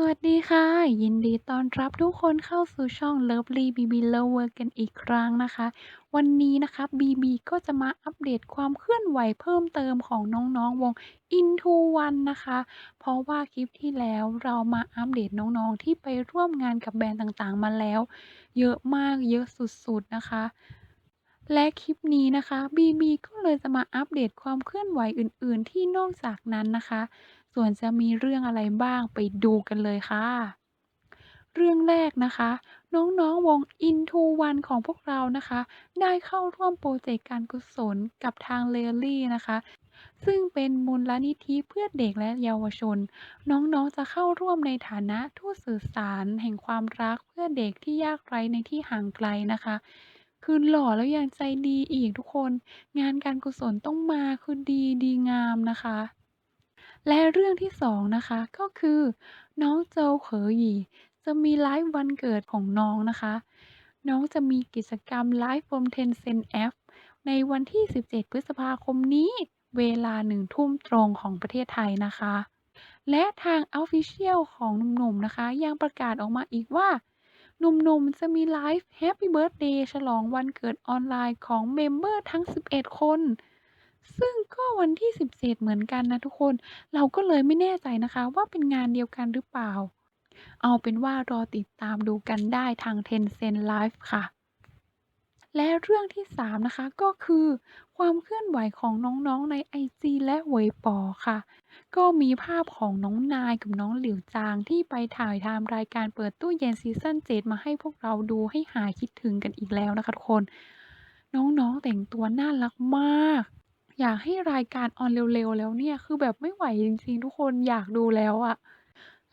สวัสดีค่ะ ยินดีต้อนรับทุกคนเข้าสู่ช่อง Lovely BB Lover กันอีกครั้งนะคะ วันนี้นะคะ BB ก็จะมาอัปเดตความเคลื่อนไหวเพิ่มเติมของน้องๆวง INTO1 นะคะ เพราะว่าคลิปที่แล้วเรามาอัปเดตน้องๆที่ไปร่วมงานกับแบรนด์ต่างๆมาแล้ว เยอะมากเยอะสุดๆนะคะ และคลิปนี้นะคะ BB ก็เลยจะมาอัปเดตความเคลื่อนไหวอื่นๆ ที่นอกจากนั้นนะคะ ส่วนจะมีเรื่องอะไรบ้างไปดูกันเลยค่ะ เรื่องแรกนะคะ น้องๆวง INTO1 ของพวกเรานะคะ ได้เข้าร่วมโปรเจกต์การกุศลกับทาง Rally นะคะซึ่งเป็นมูลนิธิเพื่อเด็กและเยาวชน น้องๆจะเข้าร่วมในฐานะทูตสื่อสารแห่งความรักเพื่อเด็กที่ยากไร้ในที่ห่างไกลนะคะ คือหล่อแล้วยังใจดีอีกทุกคน งานการกุศลต้องมาคือดีดีงามนะคะ และเรื่องที่2นะคะ ก็คือน้องโจเขอหยีจะมีไลฟ์วันเกิดของน้องนะคะ น้องจะมีกิจกรรม Live from Tencent App ในวันที่ 17 พฤษภาคมนี้ เวลา1ทุ่มตรงของประเทศไทยนะคะ และทาง Official ของหนุ่มๆนะคะ ยังประกาศออกมาอีกว่า หนุ่มๆ จะมีไลฟ์แฮปปี้เบิร์ดเดย์ฉลองวันเกิดออนไลน์ของเมมเบอร์ทั้ง 11 คน ซึ่งก็วันที่ 17 เหมือนกันนะทุกคน เราก็เลยไม่แน่ใจนะคะว่าเป็นงานเดียวกันหรือเปล่า เอาเป็นว่ารอติดตามดูกันได้ทาง Tencent Live ค่ะ และเรื่องที่ 3 นะคะ ก็คือ ความเคลื่อนไหวของน้องๆใน IG และ Weibo ค่ะ ก็มีภาพของน้องนายกับน้องหลิวจางที่ไปถ่ายทำรายการเปิดตู้เย็นซีซั่น7มาให้พวกเราดูให้หายคิดถึงกันอีกแล้วนะคะทุกคน น้องๆแต่งตัวน่ารักมาก อยากให้รายการออนเร็วๆแล้วเนี่ย คือแบบไม่ไหวจริงๆทุกคนอยากดูแล้วอะ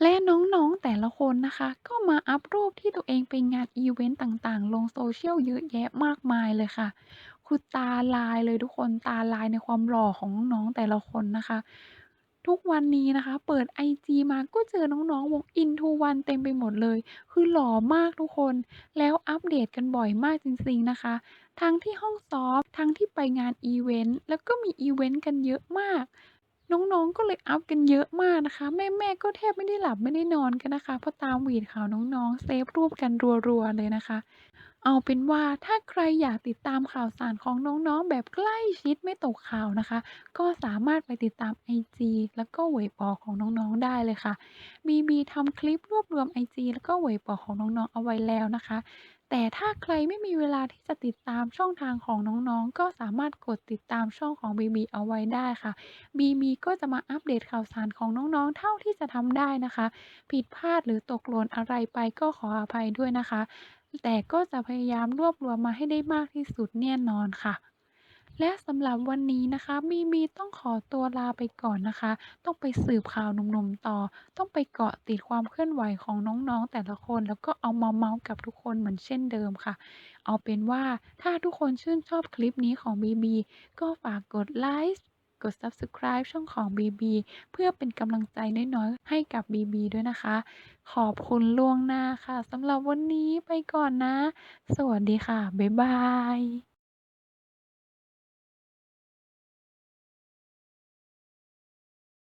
และน้อง ๆ แต่ละคนนะคะ ก็มาอัปรูปที่ตัวเองไปงานอีเวนต์ต่าง ๆ ลง Social เยอะแยะมากมายเลยค่ะ คือตาลายเลยทุกคน ตาลายในความหล่อของน้อง ๆ แต่ละคนนะคะ ทุกวันนี้นะคะ เปิดไอจีมาก็เจอน้อง ๆ วง INTO1 เต็มไปหมดเลย คือหล่อมากทุกคน แล้วอัปเดตกันบ่อยมากจริง ๆ นะคะ ทั้งที่ห้องซ้อม ทั้งที่ไปงานอีเวนต์ แล้วก็มีอีเวนต์กันเยอะมาก น้อง ๆ ก็เลยอัปกันเยอะมากนะคะ แม่ ๆ ก็แทบไม่ได้หลับไม่ได้นอนกันนะคะ เพราะตามฟีดข่าวน้อง ๆ เซฟรูปกันรัว ๆ เลยนะคะ เอาเป็นว่าถ้าใครอยากติดตามข่าวสารของน้อง ๆ แบบใกล้ชิดไม่ตกข่าวนะคะ ก็สามารถไปติดตาม IG แล้วก็ Weibo ของน้อง ๆ ได้เลยค่ะ BB ทำคลิปรวบรวม IG แล้วก็ Weibo ของน้อง ๆ เอาไว้แล้วนะคะ แต่ถ้าใครไม่มีเวลาที่จะติดตามช่องทางของน้องๆ ก็สามารถกดติดตามช่องของ BB เอาไว้ได้ค่ะ BB ก็จะมาอัปเดตข่าวสารของน้องๆ เท่าที่จะทำได้นะคะ ผิดพลาดหรือตกหล่นอะไรไปก็ขออภัยด้วยนะคะ แต่ก็จะพยายามรวบรวมมาให้ได้มากที่สุดแน่นอนค่ะ และสำหรับวันนี้นะคะ BB ต้องขอตัวลาไปก่อนนะคะ ต้องไปสืบข่าวหนุ่มๆต่อ ต้องไปเกาะติดความเคลื่อนไหวของน้องๆแต่ละคน แล้วก็เอามาเมาส์กับทุกคนเหมือนเช่นเดิมค่ะ เอาเป็นว่าถ้าทุกคนชื่นชอบคลิปนี้ของ BB ก็ฝากกดไลค์กด Subscribe ช่องของ BB เพื่อเป็นกำลังใจน้อยๆให้กับ BB ด้วยนะคะ ขอบคุณล่วงหน้าค่ะสำหรับวันนี้ไปก่อนนะ สวัสดีค่ะ บ๊ายบาย